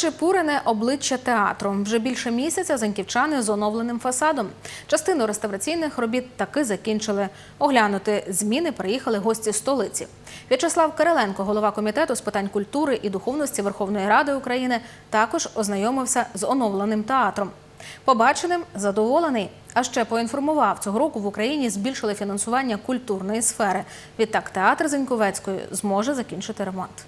Причепурене обличчя театру. Вже більше місяця заньківчани з оновленим фасадом. Частину реставраційних робіт таки закінчили. Оглянути зміни приїхали гості столиці. В'ячеслав Кириленко, голова комітету з питань культури і духовності Верховної Ради України, також ознайомився з оновленим театром. Побаченим задоволений. А ще поінформував, цього року в Україні збільшили фінансування культурної сфери. Відтак театр Зеньковецької зможе закінчити ремонт.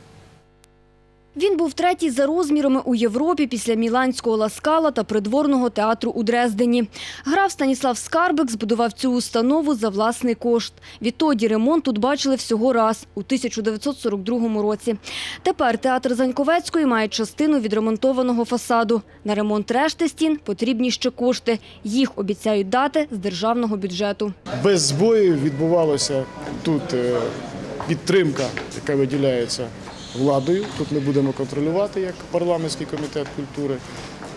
Він був третій за розмірами у Європі після Міланського Ласкала та придворного театру у Дрездені. Граф Станіслав Скарбик збудував цю установу за власний кошт. Відтоді ремонт тут бачили всього раз у 1942 році. Тепер театр Заньковецької має частину відремонтованого фасаду. На ремонт решти стін потрібні ще кошти. Їх обіцяють дати з державного бюджету. без збоїв відбувалася тут е, підтримка, яка виділяється владою. Тут ми будемо контролювати як парламентський комітет культури.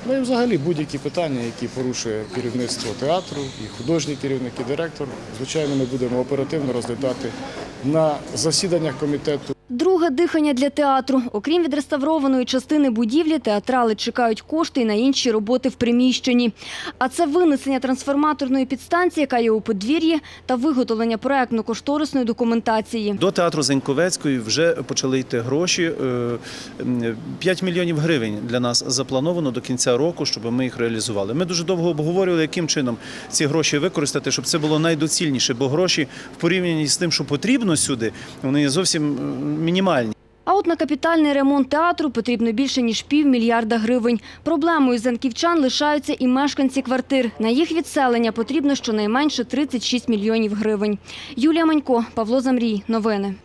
Ну і взагалі будь-які питання, які порушує керівництво театру, і художній керівник, і директор. Звичайно, ми будемо оперативно розглядати на засіданнях комітету. Друге дихання для театру. Окрім відреставрованої частини будівлі, театрали чекають кошти і на інші роботи в приміщенні. А це винесення трансформаторної підстанції, яка є у подвір'ї, та виготовлення проектно-кошторисної документації. До театру Зеньковецької вже почали йти гроші. Е, 5 мільйонів гривень для нас заплановано до кінця року, щоб ми їх реалізували. Ми дуже довго обговорювали, яким чином ці гроші використати, щоб це було найдоцільніше, бо гроші в порівнянні з тим, що потрібно сюди, вони зовсім мінімальні. А от на капітальний ремонт театру потрібно більше ніж півмільярда гривень. Проблемою занківчан лишаються і мешканці квартир. На їх відселення потрібно щонайменше 36 мільйонів гривень. Юлія Манько, Павло Замрій. Новини.